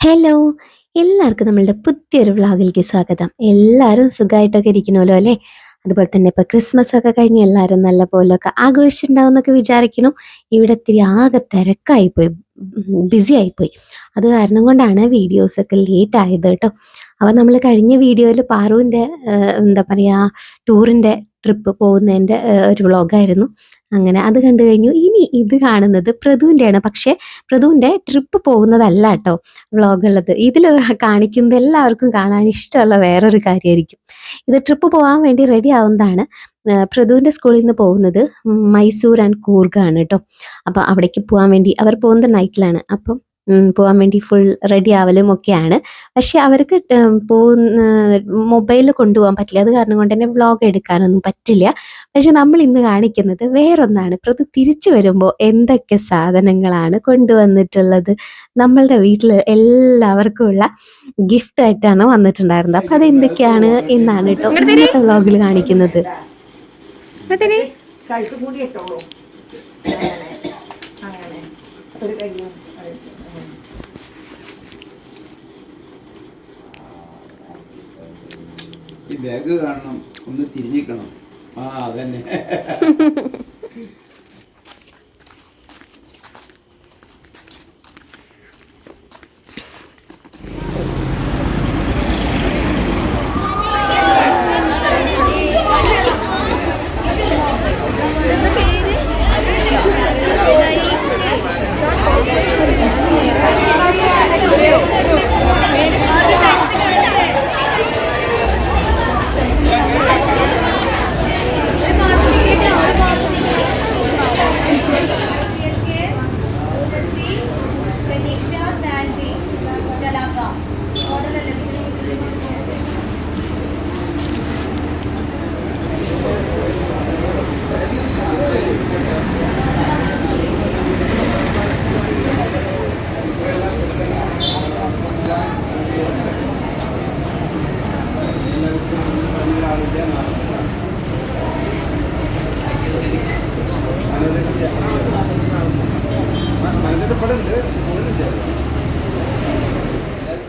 Hello എല്ലാവർക്കും നമ്മളുടെ പുതിയൊരു വ്ളോഗിലേക്ക് സ്വാഗതം. എല്ലാവരും സുഖമായിട്ടൊക്കെ ഇരിക്കണമല്ലോ അല്ലേ? അതുപോലെ തന്നെ ഇപ്പോൾ ക്രിസ്മസ് ഒക്കെ കഴിഞ്ഞ് എല്ലാവരും നല്ല പോലൊക്കെ ആഘോഷിച്ചിട്ടുണ്ടാവും എന്നൊക്കെ വിചാരിക്കണം ഇവിടെ ഇത്തിരി ആകെ തിരക്കായിപ്പോയി ബിസി ആയിപ്പോയി അത് കാരണം കൊണ്ടാണ് വീഡിയോസൊക്കെ ലേറ്റ് ആയത് കേട്ടോ. അപ്പം നമ്മൾ കഴിഞ്ഞ വീഡിയോയിൽ പാറുവിന്റെ എന്താ പറയുക ടൂറിന്റെ ട്രിപ്പ് പോകുന്നതിന്റെ ഒരു വ്ളോഗായിരുന്നു. അങ്ങനെ അത് കണ്ടു കഴിഞ്ഞു. ഇനി ഇത് കാണുന്നത് പ്രതുവിന്റെയാണ് പക്ഷേ പ്രതുവിന്റെ ട്രിപ്പ് പോകുന്നതല്ല കേട്ടോ വ്ളോഗുള്ളത് ഇതിൽ കാണിക്കുന്നത് എല്ലാവർക്കും കാണാൻ ഇഷ്ടമുള്ള വേറൊരു കാര്യമായിരിക്കും. ഇത് ട്രിപ്പ് പോകാൻ വേണ്ടി റെഡി ആവുന്നതാണ് ആ, സ്കൂളിൽ നിന്ന് പോകുന്നത് മൈസൂർ ആൻഡ് കൂർഗാണ് കേട്ടോ. അപ്പോൾ അവിടേക്ക് പോകാൻ വേണ്ടി അവർ പോകുന്നത് നൈറ്റിലാണ് അപ്പം പോകാൻ വേണ്ടി ഫുൾ റെഡി ആവലും ഒക്കെയാണ്. പക്ഷെ അവർക്ക് പോകുന്ന മൊബൈൽ കൊണ്ടുപോകാൻ പറ്റില്ല. അത് കാരണം കൊണ്ട് തന്നെ വ്ളോഗ് എടുക്കാനൊന്നും പറ്റില്ല. പക്ഷെ നമ്മൾ ഇന്ന് കാണിക്കുന്നത് വേറൊന്നാണ്. പ്രതു തിരിച്ചു വരുമ്പോൾ എന്തൊക്കെ സാധനങ്ങളാണ് കൊണ്ടുവന്നിട്ടുള്ളത്? നമ്മളുടെ വീട്ടിൽ എല്ലാവർക്കും ഉള്ള ഗിഫ്റ്റ് ആയിട്ടാണ് വന്നിട്ടുണ്ടായിരുന്നത്. അപ്പം അത് എന്തൊക്കെയാണ് എന്നാണ് കേട്ടോ ഇന്നത്തെ വ്ളോഗിൽ കാണിക്കുന്നത്. കഴുത്ത് കൂടി ഇട്ടോളൂ. അങ്ങനെ അങ്ങനെ. ഒരു കയ്യും അഴിച്ച്. ഉം. ഈ ബാഗ് കാണണം ഒന്ന് തിരിഞ്ഞിക്കണം. ആ അതന്നെ. മോഡലല്ലേ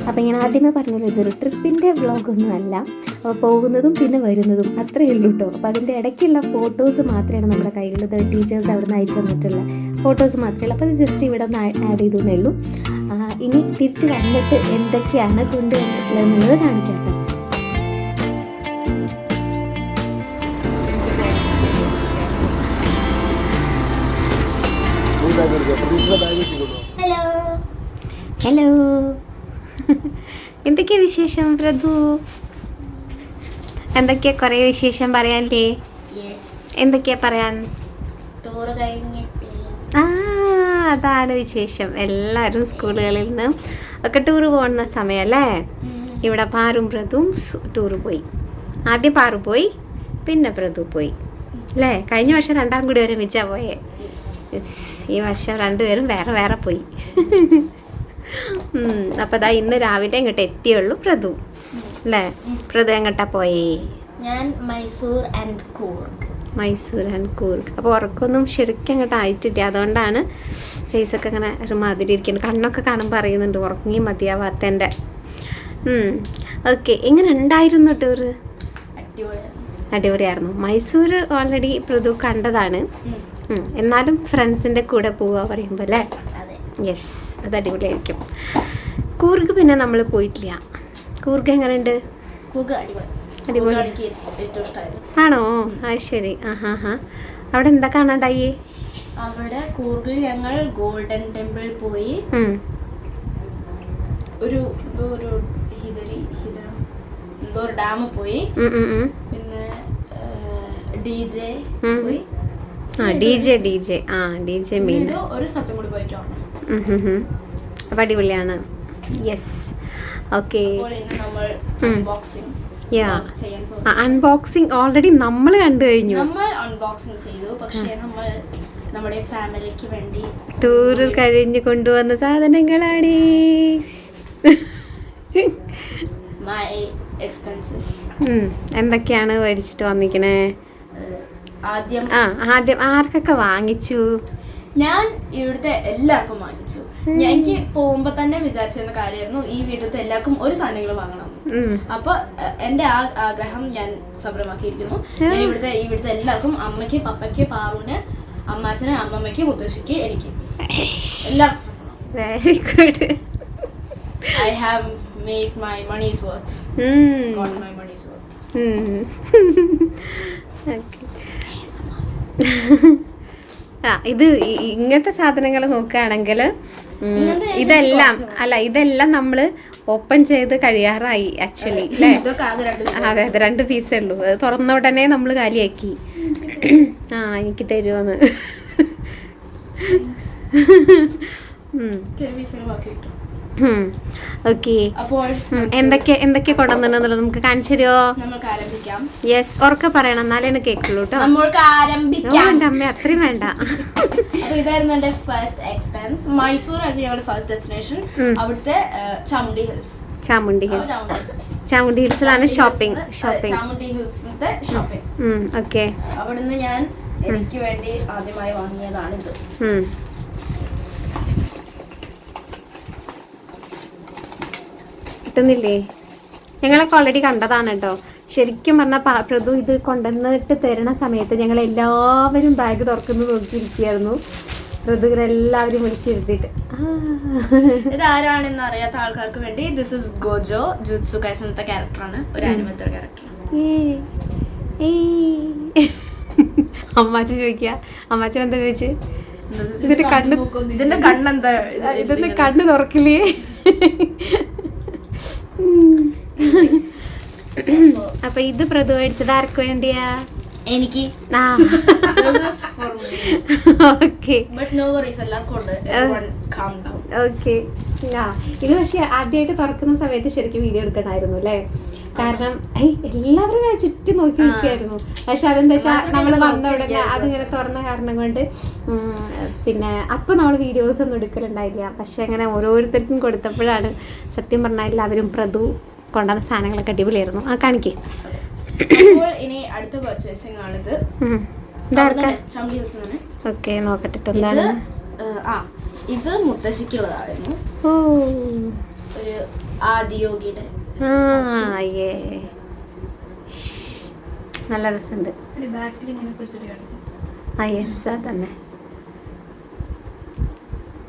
അപ്പം ഇങ്ങനെ ആദ്യമേ പറഞ്ഞല്ലോ ഇതൊരു ട്രിപ്പിന്റെ വ്ളോഗൊന്നും അല്ല. അപ്പോൾ പോകുന്നതും പിന്നെ വരുന്നതും അത്രയേ ഉള്ളൂ കേട്ടോ അപ്പോൾ അതിന്റെ ഇടയ്ക്കുള്ള ഫോട്ടോസ് മാത്രമാണ് നമ്മുടെ കയ്യിലുള്ളത്. ടീച്ചേഴ്സ് അവിടെ നിന്ന് അയച്ചു തന്നിട്ടുള്ള ഫോട്ടോസ് മാത്രമേ ഉള്ളൂ. അപ്പോൾ അത് ജസ്റ്റ് ഇവിടെ ഒന്ന് ആഡ് ചെയ്തു എന്നേ ഉള്ളൂ. ഇനി തിരിച്ച് വന്നിട്ട് എന്തൊക്കെയാണ് കൊണ്ടുവന്നിട്ടുള്ളത് എന്നുള്ളത് കാണിക്കാം ഹലോ ഹലോ എന്തൊക്കെയാ വിശേഷം പ്രഭു? എന്തൊക്കെയാ കുറേ വിശേഷം പറയാല്ലേ എന്തൊക്കെയാ പറയാൻ? ആ അതാണ് വിശേഷം. എല്ലാവരും സ്കൂളുകളിൽ നിന്ന് ഒക്കെ ടൂർ പോകുന്ന സമയമല്ലേ ഇവിടെ പാറും പ്രതും ടൂർ പോയി. ആദ്യം പാറു പോയി പിന്നെ പ്രതു പോയി. അല്ലേ കഴിഞ്ഞ വർഷം രണ്ടാം കൂടി ഒരുമിച്ചാ പോയേ? ഈ വർഷം രണ്ടുപേരും വേറെ വേറെ പോയി. അപ്പൊ അതാ ഇന്ന് രാവിലെ ഇങ്ങോട്ട് എത്തിയുള്ളൂ പ്രതു അല്ലേ? പ്രതു എങ്ങോട്ടാ പോയേ? ഞാൻ മൈസൂർ ആൻഡ് കൂർഗ്. മൈസൂർ ആൻഡ് കൂർഗ്. അപ്പോൾ ഉറക്കമൊന്നും ശരിക്കും അങ്ങോട്ട് ആയിട്ടില്ല. അതുകൊണ്ടാണ് ഫേസൊക്കെ ഒരു മാതിരി ഇരിക്കുന്നത്. കണ്ണൊക്കെ കാണുമ്പോൾ അറിയുന്നുണ്ട്. ഉറങ്ങി മതിയാവാത്തന്റെ ഓക്കെ എങ്ങനെ ഉണ്ടായിരുന്നു ടൂറ് അടിപൊളി അടിപൊളിയായിരുന്നു. മൈസൂർ ഓൾറെഡി പ്രതു കണ്ടതാണ്. എന്നാലും ഫ്രണ്ട്സിന്റെ കൂടെ പോവുക പറയുമ്പോൾ അല്ലേ? യെസ് അത് അടിപൊളിയായിരിക്കും. കൂർഗ് പിന്നെ നമ്മൾ പോയിട്ടില്ല. കൂർഗ് എങ്ങനെയുണ്ട്? അടിപൊളി. ആണോ? അത് ശരി. ആ ഹാ ഹാ അവിടെ എന്താ കാണാണ്ടായി? അവിടെ കൂർഗിൽ ഞങ്ങൾ ഗോൾഡൻ ടെമ്പിൾ പോയി. ഒരു ഒരു ഹിതരി ഹിതരം എന്തോ ഒരു ഡാം പോയി. പിന്നെ ഡി ജെ പോയി. ആ ഡി ജെ ഡി ജെ. ആ ഡി ജെ മീൻ. ഒരു സത്യം കൂടി പോയിട്ടുണ്ട് അപ്പം അടിപൊളിയാണ്. Yes okay. അൺബോക്സിംഗ് ഓൾറെഡി നമ്മൾ കണ്ടു കഴിഞ്ഞു. നമ്മൾ അൺബോക്സിംഗ് ചെയ്തു. പക്ഷേ നമ്മൾ നമ്മുടെ ഫാമിലിക്ക് വേണ്ടി ടൂറ് കഴിഞ്ഞ് കൊണ്ടുവന്ന സാധനങ്ങളാണ്. മൈ എക്സ്പെൻസസ് എന്തൊക്കെയാണ് മേടിച്ചിട്ട് വന്നിക്കണേ? ആദ്യം ആ ആദ്യം ആർക്കൊക്കെ വാങ്ങിച്ചു? ഞാൻ ഇവിടുത്തെ എല്ലാവർക്കും വാങ്ങിച്ചു. എനിക്ക് പോകുമ്പോ തന്നെ വിചാരിച്ചിരുന്ന കാര്യമായിരുന്നു ഈ വീട്ടിലത്തെ എല്ലാവർക്കും ഒരു സാധനങ്ങൾ വാങ്ങണം. അപ്പൊ എന്റെ ആ ആഗ്രഹം ഞാൻ സഫലമാക്കിയിരിക്കുന്നു ഞാൻ ഇവിടുത്തെ ഇവിടുത്തെ എല്ലാവർക്കും അമ്മയ്ക്ക് പപ്പയ്ക്ക് പാറുവിന് അമ്മാച്ചന് അമ്മമ്മയ്ക്ക് മുത്തശ്ശിക്ക് എനിക്ക്. എല്ലാവർക്കും very good I have made my money's worth my my money's worth ആ ഇത് ഇങ്ങനത്തെ സാധനങ്ങൾ നോക്കുകയാണെങ്കിൽ ഇതെല്ലാം അല്ല ഇതെല്ലാം നമ്മൾ ഓപ്പൺ ചെയ്ത് കഴിയാറായി ആക്ച്വലി അല്ലേ അതെ അതെ രണ്ട് പീസേ ഉള്ളൂ. അത് തുറന്ന ഉടനെ നമ്മൾ കാലിയാക്കി. ആ എനിക്ക് തരുമോന്ന് ഉം. ഓക്കെ അപ്പോൾ എന്തൊക്കെ എന്തൊക്കെ കൊണ്ടുവന്നിട്ടുള്ളത് നമുക്ക് കാണിച്ചു തരുമോ? യെസ് ഉറക്കെ പറയണം. എന്നാലേ എനിക്ക് കേൾക്കുള്ളൂ കേട്ടോ എന്റെ അമ്മ അത്രയും വേണ്ട. ഇതായിരുന്നു എന്റെ ഫസ്റ്റ് എക്സ്പെൻസ് മൈസൂർ ആയിരുന്നു ഞങ്ങളുടെ ഫസ്റ്റ് ഡെസ്റ്റിനേഷൻ അവിടുത്തെ ആ, Chamundi hills Chamundi hills Chamundi hills Chamundi ഹിൽസിലാണ് shopping shopping Chamundi ഹിൽസിന്റെ ഷോപ്പിംഗ് ഓക്കെ അവിടുന്ന് ഞാൻ എനിക്ക് വേണ്ടി ആദ്യമായി വാങ്ങിയതാണിത്. കിട്ടുന്നില്ലേ? ഞങ്ങളൊക്കെ ഓൾറെഡി കണ്ടതാണ് കേട്ടോ ശരിക്കും പറഞ്ഞാൽ പ്രതു ഇത് കൊണ്ടുവന്നിട്ട് തരണ സമയത്ത് ഞങ്ങൾ എല്ലാവരും ബാഗ് തുറക്കുന്നു നോക്കിയിരിക്കുകയായിരുന്നു. പ്രതു ഇങ്ങനെ എല്ലാവരും വിളിച്ചിരുത്തിയിട്ട്. ഇത് ആരാണെന്ന് അറിയാത്ത ആൾക്കാർക്ക് വേണ്ടി this is Gojo Jujutsu Kaisen ക്യാരക്ടറാണ് ഒരു ആനിമേറ്റർ ക്യാരക്ടറാണ് അമ്മാച്ചി ചോദിക്കുക അമ്മാച്ചി എന്താ ചോദിച്ചു? ഇതിന്റെ കണ്ണ് ഇതിന്റെ കണ്ണെന്താ? ഇതിന്റെ കണ്ണ് തുറക്കില്ലേ? അപ്പൊ ഇത് പ്രതു മേടിച്ചത് ആർക്ക് വേണ്ടിയാ? എനിക്ക്. ഓക്കെ. ഓക്കെ ഇത് പക്ഷെ ആദ്യമായിട്ട് തുറക്കുന്ന സമയത്ത് ശരിക്കും വീഡിയോ എടുക്കണമായിരുന്നു അല്ലേ? കാരണം എല്ലാവരും ഞാൻ ചുറ്റും നോക്കി നിൽക്കുകയായിരുന്നു. പക്ഷെ അതെന്താ വെച്ചാൽ നമ്മൾ വന്ന ഉടനെ അതിങ്ങനെ തുറന്ന കാരണം കൊണ്ട് പിന്നെ അപ്പൊ നമ്മൾ വീഡിയോസ് ഒന്നും എടുക്കലുണ്ടായില്ല. പക്ഷെ അങ്ങനെ ഓരോരുത്തർക്കും കൊടുത്തപ്പോഴാണ് സത്യം പറഞ്ഞാൽ എല്ലാവരും പ്രതു കൊണ്ടുവന്ന സാധനങ്ങളൊക്കെ അടിപൊളിയായിരുന്നു. ആ കാണിക്കേ. ഇനി അടുത്ത പർച്ചേസിംഗ് ആണിത്. തന്നെ ഓക്കെ നോക്കട്ടെ എന്താണ്? ആ ഇത് മുത്തശ്ശിക്കുള്ളതായിരുന്നു. ഒരു ആദിയോഗിയുടെ നല്ല രസമുണ്ട്. ബാക്കിൽ ഇങ്ങനെ പിടിച്ചിട്ട് കാണിക്കും ആ യെസ് അതന്നെ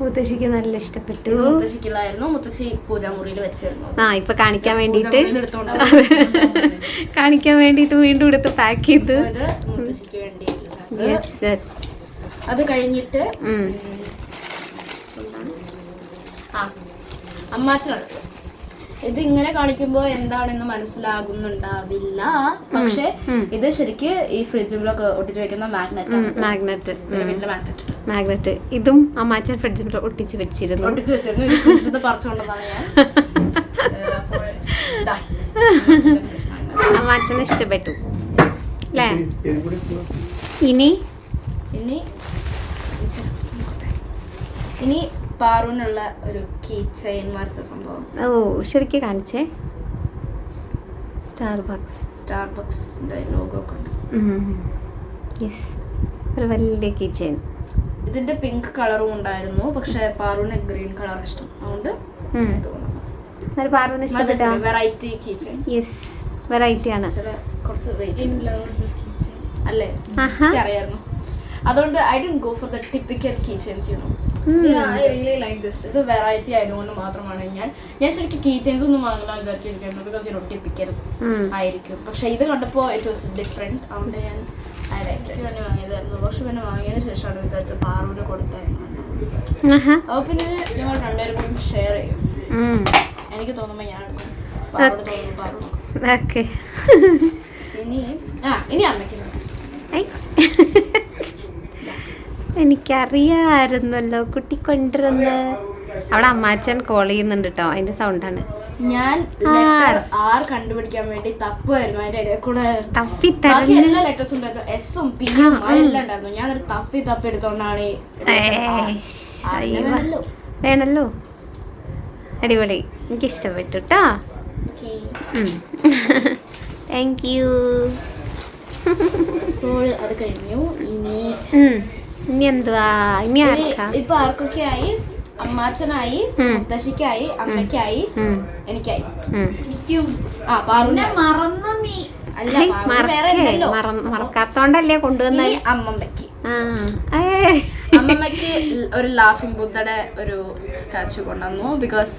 മുത്തശ്ശിക്ക് നല്ല ഇഷ്ടപ്പെട്ടു. ഇത് മുത്തശ്ശിക്കുള്ളതായിരുന്നു. മുത്തശ്ശി പൂജാമുറിയിൽ വെച്ചിരുന്നു. ആ ഇപ്പൊ കാണിക്കാൻ എടുത്തോണ്ട് കാണിക്കാൻ വേണ്ടിട്ട് വീണ്ടും എടുത്ത് പാക്ക് ചെയ്ത്. മുത്തശ്ശിക്ക് യെസ് അത് കഴിഞ്ഞിട്ട് അമ്മാച്ചനാണ് ഇത് ഇങ്ങനെ കാണിക്കുമ്പോ എന്താണെന്ന് മനസ്സിലാകുന്നുണ്ടാവില്ല. പക്ഷെ ഇത് ശരിക്ക് ഈ ഫ്രിഡ്ജിലൊക്കെ ഒട്ടിച്ചു വെക്കുന്ന മാഗ്നറ്റ് മാഗ്നറ്റ് വീട്ടിലെ മാഗ്നറ്റ് മാഗ്നറ്റ്. ഇതും അമ്മാച്ചൻ ഫ്രിഡ്ജിൽ ഒട്ടിച്ച് വെച്ചിരുന്നു. ഒട്ടിച്ച് വെച്ചിരുന്നു. ഞാൻ. അമ്മാച്ചന് ഇഷ്ടപ്പെട്ടു. അല്ലേ? ഇനി? ഇനി? ഇനി പാറൂനുള്ള ഒരു കീ ചെയിൻ സംഭവം. ഓ ശരിക്കും കാണിച്ചേ. സ്റ്റാർബക്സ് സ്റ്റാർബക്സ് സ്റ്റാർബക്സിന്റെ ലോഗോ ഒക്കെ ഉണ്ട്. യെസ് ഒരു വലിയ കിച്ചൺ ഇതിന്റെ പിങ്ക് കളറും ഉണ്ടായിരുന്നു. പക്ഷെ പാറുവിന് ഗ്രീൻ കളർ ഇഷ്ടം. അതുകൊണ്ട് ഒരു പാർവന് ഇഷ്ടപ്പെട്ട? Variety key chain yes variety ആണ്. ചില കുറച്ച് വെയിറ്റ് അല്ലേ? ആഹാ. അറിയായിരുന്നു അതുകൊണ്ട് I do go for the typical key chains you know um. ഇത് വെറൈറ്റി ആയതുകൊണ്ട് മാത്രമാണ് ഞാൻ. ഞാൻ ശരിക്കും കീ ചെയിൻസ് ഒന്നും വാങ്ങില്ല വിചാരിച്ചിരിക്കുന്നത് ബിക്കോസ് ടിപ്പിക്കൽ ആയിരിക്കും. പക്ഷെ ഇത് കണ്ടപ്പോൾ ഇറ്റ് വാസ് ഡിഫറെന്റ് അതുകൊണ്ട് ഞാൻ ഡയറക്റ്റ് വേണ്ടി വാങ്ങിയതായിരുന്നു. പക്ഷെ പിന്നെ വാങ്ങിയതിന് ശേഷമാണ് വിചാരിച്ചത് പാറുവിന് കൊടുത്തായിരുന്നു ആഹാ. അപ്പോൾ പിന്നെ ഞങ്ങൾ രണ്ടുപേരും ഷെയർ ചെയ്യും. എനിക്ക് തോന്നുമ്പോൾ ഞാൻ എടുക്കും. പാറോട് തോന്നുമ്പോൾ പാറു. ഓക്കെ. ഇനി ആ ഇനി അമ്മയ്ക്ക് വേണം. എനിക്കറിയാമായിരുന്നല്ലോ കുട്ടി കൊണ്ടുവരുന്ന അവിടെ അമ്മാച്ചൻ കോൾ ചെയ്യുന്നുണ്ട് കേട്ടോ അതിന്റെ സൗണ്ടാണ് ഞാൻ ആർ കണ്ടുപിടിക്കാൻ വേണ്ടി തപ്പുമായിരുന്നു അതിന്റെ ഇടയിൽ കൂടെ. തപ്പി ബാക്കി തരഞ്ഞ്. എല്ലാ ലെറ്റേഴ്സും ഉണ്ടായിരുന്നു. എസും പിയും എല്ലാം ഉണ്ടായിരുന്നു. ഞാൻ ഒരു തപ്പി തപ്പി എടുത്തോണ്ടാണ്. വേണല്ലോ അടിപൊളി. എനിക്ക് ഇഷ്ടപ്പെട്ടു കേട്ടോ. താങ്ക് യു അത് കഴിഞ്ഞു. ഇനി ഇനി എന്തുവാ? ഇനി ആർക്കാ? ഇപ്പൊ ആർക്കൊക്കെ ആയി? അമ്മാച്ചനായി. മുത്തശ്ശിക്കായി അമ്മയ്ക്കായി എനിക്കായി. എനിക്കും ആ പാറുവിന് മറന്നു നീ. അല്ല മറക്കാത്തോണ്ടല്ലേ കൊണ്ടുവന്ന അമ്മമ്മക്ക് അമ്മമ്മക്ക് അമ്മമ്മയ്ക്ക് ഒരു ലാഫിംഗ് ബുദ്ധയുടെ ഒരു സ്റ്റാച്ചു കൊണ്ടുവന്നു. ബിക്കോസ്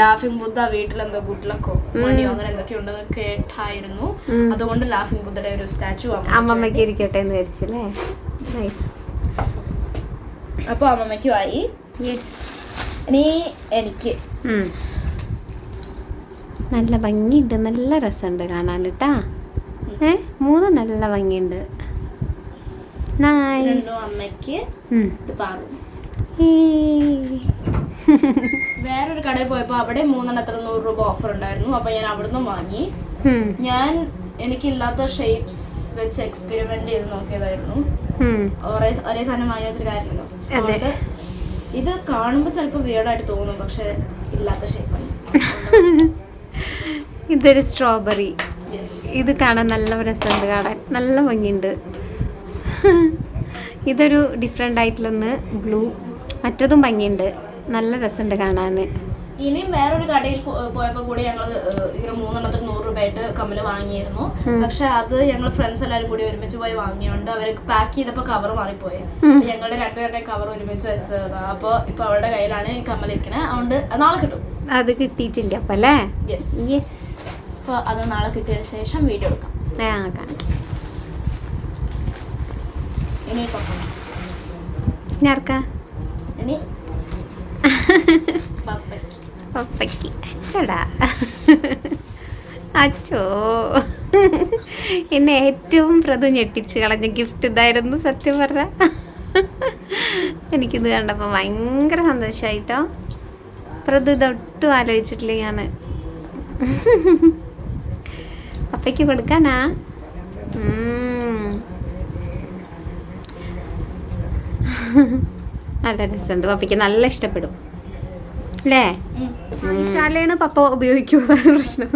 ലാഫിംഗ് ബുദ്ധ വീട്ടിലെന്തോ ഗുഡ്ലക്കോ മണിയോ അങ്ങനെ എന്തൊക്കെ ഉണ്ടെന്ന് കേട്ടായിരുന്നു. അതുകൊണ്ട് ലാഫിംഗ് ബുദ്ധയുടെ ഒരു സ്റ്റാച്ചു അമ്മമ്മക്ക് ഇരിക്കട്ടെ എന്ന് വിചാരിച്ചല്ലേ? നൈസ് അപ്പൊ അമ്മമ്മയ്ക്കും ആയി യെസ് എനിക്ക്. നല്ല ഭംഗിയുണ്ട്. നല്ല രസമുണ്ട് കാണാൻ കേട്ടാ. ഏ? മൂന്ന് നല്ല ഭംഗിയുണ്ട്. അമ്മയ്ക്ക്. വേറൊരു കടയിൽ പോയപ്പോ അവിടെ മൂന്നെണ്ണത്ര നൂറ് രൂപ ഓഫർ ഉണ്ടായിരുന്നു. അപ്പൊ ഞാൻ അവിടുന്ന് വാങ്ങി. ഞാൻ എനിക്കില്ലാത്ത ഷേപ്സ് വെച്ച് എക്സ്പെരിമെന്റ് ചെയ്ത് നോക്കിയതായിരുന്നു. ഒരേ സാധനം വാങ്ങി വെച്ചിട്ട് അതുകൊണ്ട് ഇത് കാണുമ്പോൾ ചിലപ്പോൾ വിയർഡായിട്ട് തോന്നും പക്ഷെ ഇല്ലാത്ത ഷേപ്പാണ് ഇതൊരു സ്ട്രോബെറി ഇത് കാണാൻ നല്ല രസമുണ്ട് കാണാൻ. നല്ല ഭംഗിയുണ്ട്. ഇതൊരു ഡിഫറെന്റ് ആയിട്ടുള്ളൊന്ന് ബ്ലൂ മറ്റതും ഭംഗിയുണ്ട്. നല്ല രസമുണ്ട് കാണാൻ ഇനിയും വേറൊരു കടയിൽ പോയപ്പോ കൂടി ഞങ്ങൾ ഇങ്ങനെ മൂന്നെണ്ണത്തിന് നൂറ് രൂപയായിട്ട് കമ്മൽ വാങ്ങിയിരുന്നു. പക്ഷെ അത് ഞങ്ങൾ ഫ്രണ്ട്സ് എല്ലാവരും കൂടി ഒരുമിച്ച് പോയി വാങ്ങിയോണ്ട് അവർ പാക്ക് ചെയ്തപ്പോ കവർ മാറിപ്പോയി. അപ്പൊ ഞങ്ങളുടെ രണ്ടുപേരുടെ കവർ ഒരുമിച്ച് വെച്ചതാ. അപ്പൊ ഇപ്പൊ അവളുടെ കയ്യിലാണ് ഈ കമ്മൽ ഇരിക്കണേ. അതുകൊണ്ട് നാളെ കിട്ടും. അത് കിട്ടിയിട്ടില്ല അപ്പൊ അല്ലേ? അപ്പോൾ അത് നാളെ കിട്ടിയതിന് ശേഷം വീഡിയോ എടുക്കാം. കാണാം. ഇനി ഞാർക്കാ പപ്പയ്ക്ക്. അച്ചടാ അച്ചോ. എന്നെ ഏറ്റവും പ്രതു ഞെട്ടിച്ച് കളഞ്ഞ ഗിഫ്റ്റ് ഇതായിരുന്നു സത്യം പറഞ്ഞ. എനിക്കിത് കണ്ടപ്പോൾ ഭയങ്കര സന്തോഷമായിട്ടോ പ്രതു ഇതൊട്ടും ആലോചിച്ചിട്ടില്ല ഞാൻ പപ്പയ്ക്ക് കൊടുക്കാനാ. നല്ല രസമുണ്ട്. പപ്പയ്ക്ക് നല്ല ഇഷ്ടപ്പെടും. അല്ലേ ചാലയാണ് പപ്പ ഉപയോഗിക്കുന്ന അതാണ് പ്രശ്നം.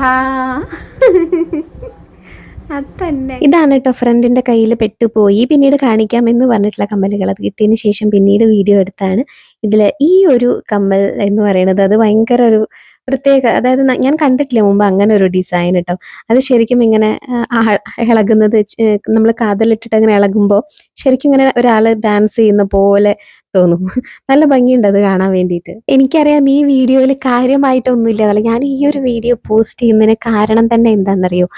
ആ. അതന്നെ. ഇതാണ് കേട്ടോ ഫ്രണ്ടിന്റെ കയ്യിൽ പെട്ടുപോയി. പിന്നീട് കാണിക്കാം എന്ന് പറഞ്ഞിട്ടുള്ള കമ്മലുകൾ അത് കിട്ടിയതിന് ശേഷം പിന്നീട് വീഡിയോ എടുത്താണ്. ഇതിൽ ഈ ഒരു കമ്മൽ എന്ന് പറയുന്നത് അത് ഭയങ്കര ഒരു പ്രത്യേക അതായത് ഞാൻ കണ്ടിട്ടില്ല മുമ്പ് അങ്ങനെ ഒരു ഡിസൈൻ കേട്ടോ അത് ശരിക്കും ഇങ്ങനെ ഇളകുന്നത് നമ്മൾ കാതലിട്ടിട്ട് അങ്ങനെ ഇളകുമ്പോൾ ശരിക്കും ഇങ്ങനെ ഒരാൾ ഡാൻസ് ചെയ്യുന്ന പോലെ തോന്നും. നല്ല ഭംഗിയുണ്ട് അത് കാണാൻ വേണ്ടിയിട്ട്. എനിക്കറിയാം ഈ വീഡിയോയിൽ കാര്യമായിട്ടൊന്നുമില്ല. ഞാൻ ഈ ഒരു വീഡിയോ പോസ്റ്റ് ചെയ്യുന്നതിന് കാരണം തന്നെ എന്താണെന്നറിയോ?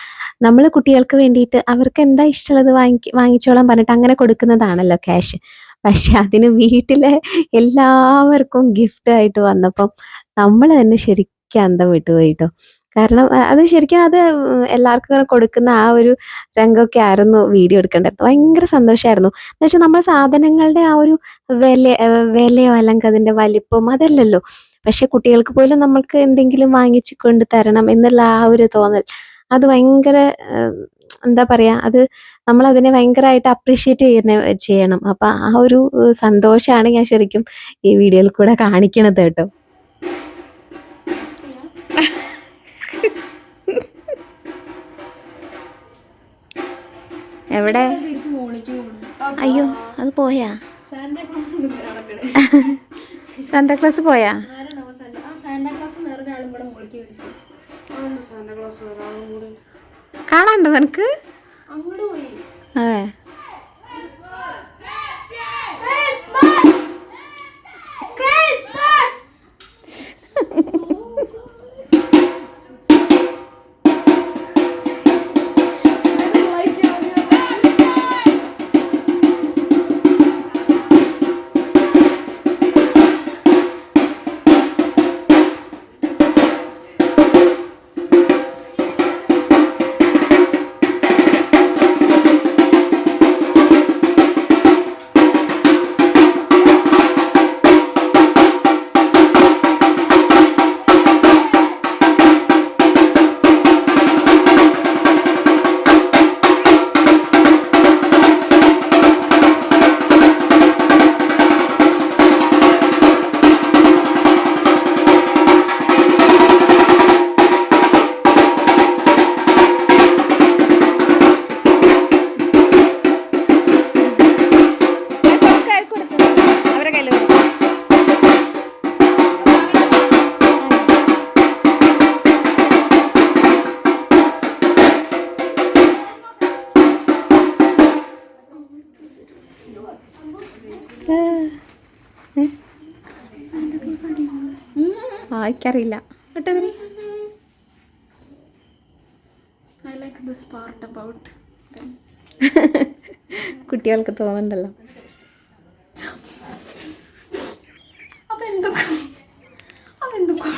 നമ്മൾ കുട്ടികൾക്ക് വേണ്ടിയിട്ട് അവർക്ക് എന്താ ഇഷ്ടമുള്ളത് വാങ്ങി വാങ്ങിച്ചോളാൻ പറഞ്ഞിട്ട് അങ്ങനെ കൊടുക്കുന്നതാണല്ലോ ക്യാഷ് പക്ഷെ അതിന് വീട്ടിലെ എല്ലാവർക്കും ഗിഫ്റ്റ് ആയിട്ട് വന്നപ്പം നമ്മൾ തന്നെ ശരിക്കും അന്തം വിട്ടുപോയി ട്ടോ. കാരണം അത് ശരിക്കും അത് എല്ലാവർക്കും ഇങ്ങനെ കൊടുക്കുന്ന ആ ഒരു രംഗമൊക്കെ ആയിരുന്നു വീഡിയോ എടുക്കേണ്ടത്. ഭയങ്കര സന്തോഷമായിരുന്നു എന്ന് വെച്ചാൽ നമ്മൾ സാധനങ്ങളുടെ ആ ഒരു വില വിലയോ അല്ലെങ്കിൽ അതിന്റെ വലിപ്പം അതല്ലല്ലോ. പക്ഷെ കുട്ടികൾക്ക് പോലും നമ്മൾക്ക് എന്തെങ്കിലും വാങ്ങിച്ചു കൊണ്ട് തരണം എന്നുള്ള ആ ഒരു തോന്നൽ. അത് ഭയങ്കര എന്താ പറയാ അത് നമ്മൾ അതിനെ ഭയങ്കരമായിട്ട് അപ്രീഷിയേറ്റ് ചെയ്യുന്ന ചെയ്യണം. അപ്പൊ ആ ഒരു സന്തോഷമാണ് ഞാൻ ശരിക്കും ഈ വീഡിയോയിൽ കൂടെ കാണിക്കണത് കേട്ടോ. എവിടെ. അയ്യോ അത് പോയാ. സാന്താക്ലാസ് പോയാ? ആരാണാവോ സാന്റ- ആ സാന്റാക്ലോസും വേറൊരാളും കൂടെ. കാണാണ്ടോ നിനക്ക്? അതെ. ആയിക്കറിയില്ല കേട്ടോ ഇവർ I like this part about കുട്ടികൾക്ക് തോന്നണ്ടല്ലോ അപ്പൊ എന്തൊക്കെ അപ്പൊ എന്തൊക്കെ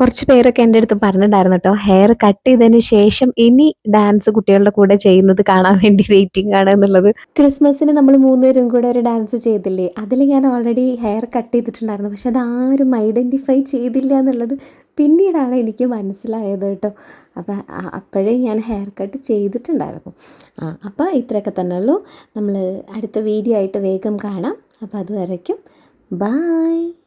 കുറച്ച് പേരൊക്കെ എന്റെ അടുത്ത് പറഞ്ഞിട്ടുണ്ടായിരുന്നു കേട്ടോ. ഹെയർ കട്ട് ചെയ്തതിന് ശേഷം ഇനി ഡാൻസ് കുട്ടികളുടെ കൂടെ ചെയ്യുന്നത് കാണാൻ വേണ്ടി വെയിറ്റിംഗ് ആണ് എന്നുള്ളത്. ക്രിസ്മസിന് നമ്മൾ മൂന്നുപേരും കൂടെ ഒരു ഡാൻസ് ചെയ്തില്ലേ? അതിൽ ഞാൻ ഓൾറെഡി ഹെയർ കട്ട് ചെയ്തിട്ടുണ്ടായിരുന്നു. പക്ഷെ അത് ആരും ഐഡന്റിഫൈ ചെയ്തില്ല എന്നുള്ളത് പിന്നീടാണ് എനിക്ക് മനസ്സിലായത് കേട്ടോ. അപ്പം അപ്പോഴേ ഞാൻ ഹെയർ കട്ട് ചെയ്തിട്ടുണ്ടായിരുന്നു. ആ അപ്പോൾ ഇത്രയൊക്കെ തന്നെ ഉള്ളൂ. നമ്മൾ അടുത്ത വീഡിയോ ആയിട്ട് വേഗം കാണാം. അപ്പോൾ അതുവരയ്ക്കും ബായ്